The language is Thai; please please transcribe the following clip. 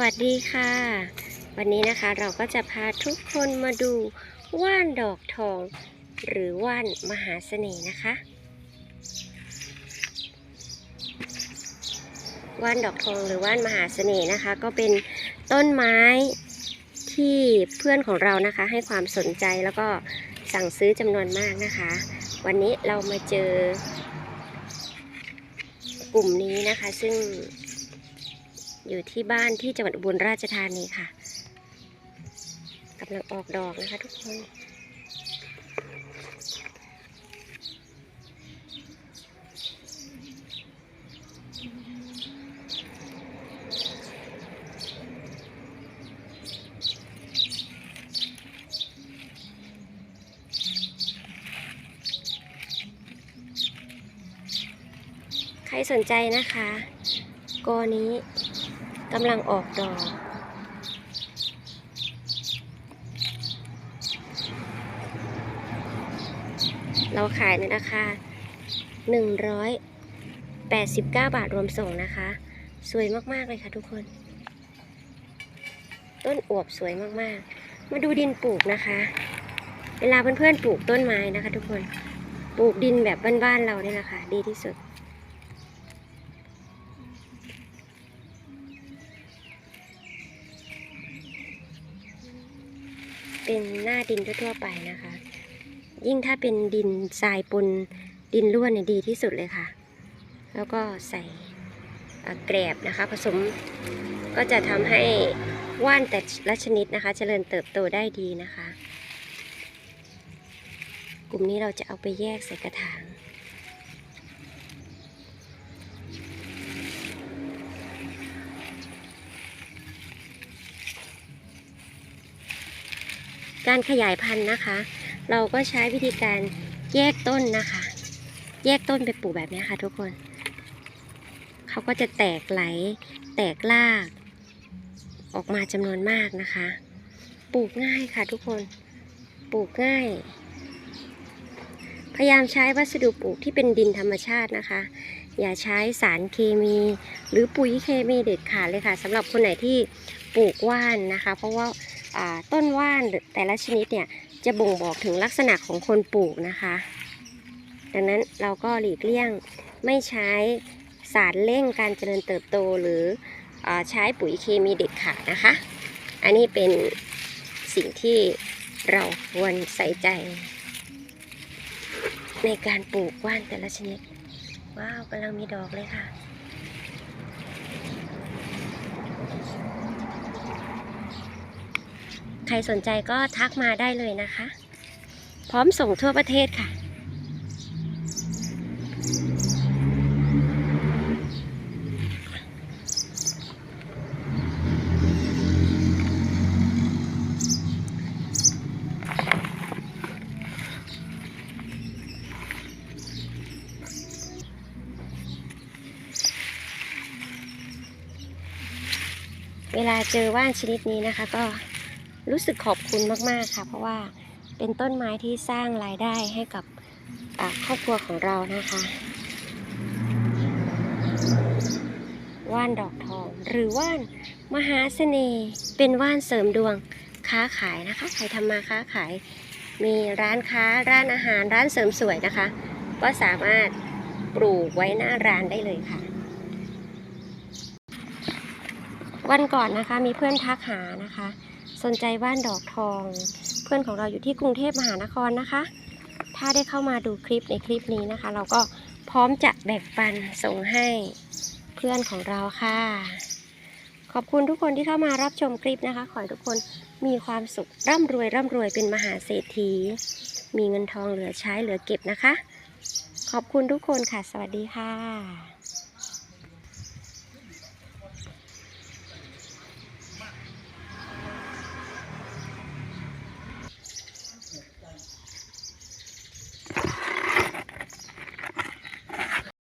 วัสดีค่ะ วันนี้นะคะเราก็จะพาทุกคนมาดูว่านดอกทอง หรือว่านมหาเสน่ห์นะคะ ว่านดอกทองหรือว่านมหาเสน่ห์นะคะ ก็เป็นต้นไม้ที่เพื่อนของเรานะคะ ให้ความสนใจแล้วก็สั่งซื้อจำนวนมากนะคะ วันนี้เรามาเจอกลุ่มนี้นะคะ ซึ่ง อยู่ที่บ้านที่จังหวัดอุบลราชธานีค่ะกำลังออกดอกนะคะทุกคนใครสนใจนะคะ กอนี้ กำลังออกดอก เราขายในราคา 189 บาทรวมส่งนะคะ สวยมากๆเลยค่ะทุกคน ต้นอวบสวยมากๆ มาดูดินปลูกนะคะ เวลาเพื่อนๆปลูกต้นไม้นะคะ ทุกคน ปลูกดินแบบบ้านๆเราเนี่ยแหละค่ะ ดีที่สุด เป็นหน้าดินทั่วๆไปนะคะ ยิ่งถ้าเป็นดินทรายปนดินร่วนเนี่ยดีที่สุดเลยค่ะ แล้วก็ใส่แกลบนะคะ ผสมก็จะทำให้ว่านแต่ละชนิดนะคะ เจริญเติบโตได้ดีนะคะ กลุ่มนี้เราจะเอาไปแยกใส่กระถาง การขยายพันธุ์นะคะ เราก็ใช้วิธีการแยกต้นนะคะ แยกต้นไปปลูกแบบนี้ค่ะ ทุกคน เขาก็จะแตกไหล แตกราก ออกมาจำนวนมากนะคะ ปลูกง่ายค่ะทุกคน ปลูกง่าย พยายามใช้วัสดุปลูกที่เป็นดินธรรมชาตินะคะ อย่าใช้สารเคมี หรือปุ๋ยเคมีเด็ดขาดเลยค่ะสำหรับคนไหนที่ปลูกว่านนะคะ เพราะว่า ต้นว่านแต่ละชนิดเนี่ยจะบ่งบอกถึงลักษณะของคนปลูกนะคะ ดังนั้นเราก็หลีกเลี่ยงไม่ใช้สารเร่งการเจริญเติบโตหรืออใช้ปุ๋ยเคมีเด็ดขาดนะคะ อันนี้เป็นสิ่งที่เราควรใส่ใจ ในการปลูกว่านแต่ละชนิด ว้าวกำลังมีดอกเลยค่ะ ใครสนใจก็ทักมาได้เลยนะคะ พร้อมส่งทั่วประเทศค่ะ เวลาเจอว่านชนิดนี้นะคะก็ รู้สึกขอบคุณมากๆค่ะ เพราะว่าเป็นต้นไม้ที่สร้างรายได้ให้กับครอบครัวของเรานะคะ ว่านดอกทอง หรือว่านมหาเสน่ห์เป็นว่านเสริมดวงค้าขายนะคะใครทำมาค้าขาย มีร้านค้าร้านอาหารร้านเสริมสวยนะคะ ก็สามารถปลูกไว้หน้าร้านได้เลยค่ะ วันก่อนนะคะมีเพื่อนทักหานะคะ สนใจว่านดอกทอง เพื่อนของเราอยู่ที่กรุงเทพมหานครนะคะ ถ้าได้เข้ามาดูคลิปในคลิปนี้นะคะ เราก็พร้อมจะแบ่งปันส่งให้เพื่อนของเราค่ะ ขอบคุณทุกคนที่เข้ามารับชมคลิปนะคะ ขอให้ทุกคนมีความสุขร่ำรวยร่ำรวยเป็นมหาเศรษฐี มีเงินทองเหลือใช้เหลือเก็บนะคะ ขอบคุณทุกคนค่ะ สวัสดีค่ะ